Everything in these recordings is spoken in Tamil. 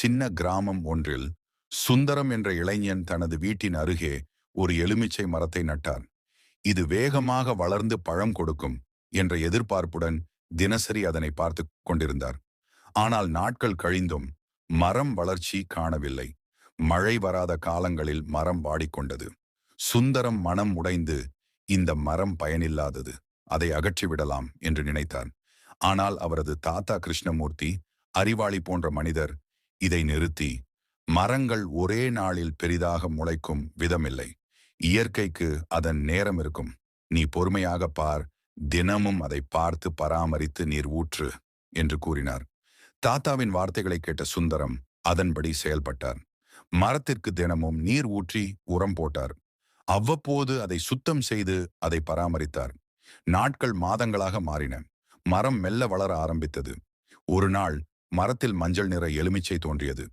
சின்ன கிராமம் ஒன்றில் சுந்தரம் என்ற இளைஞன் தனது வீட்டின் அருகே ஒரு எலுமிச்சை மரத்தை நட்டார் இது வேகமாக வளர்ந்து பழம் கொடுக்கும் என்ற எதிர்பார்ப்புடன் தினசரி அதனை பார்த்து கொண்டிருந்தார். ஆனால் நாட்கள் கழிந்தும் மரம் வளர்ச்சி காணவில்லை. மழை வராத காலங்களில் மரம் வாடிக்கொண்டது. சுந்தரம் மனம் உடைந்து இந்த மரம் பயனில்லாதது அதை அகற்றிவிடலாம் என்று நினைத்தார். ஆனால் அவரது தாத்தா கிருஷ்ணமூர்த்தி அறிவாளி போன்ற மனிதர் இதை நிறுத்தி மரங்கள் ஒரே நாளில் பெரிதாக முளைக்கும் விதமில்லை. இயற்கைக்கு அதன் நேரம் இருக்கும். நீ பொறுமையாக பார் தினமும் அதை பார்த்து பராமரித்து நீர் ஊற்று என்று கூறினார். தாத்தாவின் வார்த்தைகளை கேட்ட சுந்தரம் அதன்படி செயல்பட்டார். மரத்திற்கு தினமும் நீர் ஊற்றி உரம் போட்டார். அவ்வப்போது அதை சுத்தம் செய்து அதை பராமரித்தார். நாட்கள் மாதங்களாக மாறின. மரம் மெல்ல வளர ஆரம்பித்தது. ஒரு நாள் மரத்தில் மஞ்சள் நிற எலுமிச்சை தோன்றியது.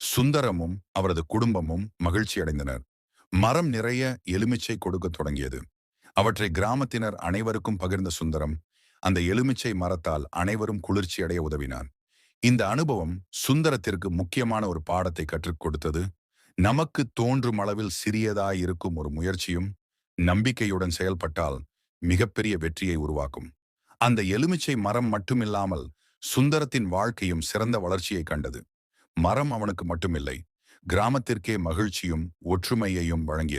சுந்தரமும் அவரது குடும்பமும் மகிழ்ச்சி அடைந்தனர் மரம் நிறைய எலுமிச்சை கொடுக்க தொடங்கியது. அவற்றை கிராமத்தினர் அனைவருக்கும் பகிர்ந்த சுந்தரம் அந்த எலுமிச்சை மரத்தால் அனைவரும் குளிர்ச்சி அடைய உதவினார். இந்த அனுபவம் சுந்தரத்திற்கு முக்கியமான ஒரு பாடத்தை கற்றுக் கொடுத்தது. நமக்கு தோன்றும் அளவில் சிறியதாயிருக்கும் ஒரு முயற்சியும் நம்பிக்கையுடன் செயல்பட்டால் மிகப்பெரிய வெற்றியை உருவாக்கும். அந்த எலுமிச்சை மரம் மட்டுமில்லாமல் சுந்தரத்தின் வாழ்க்கையும் சிறந்த வளர்ச்சியை கண்டது. மரம் அவனுக்கு மட்டுமில்லை கிராமத்திற்கே மகிழ்ச்சியும் ஒற்றுமையையும் வழங்கியது.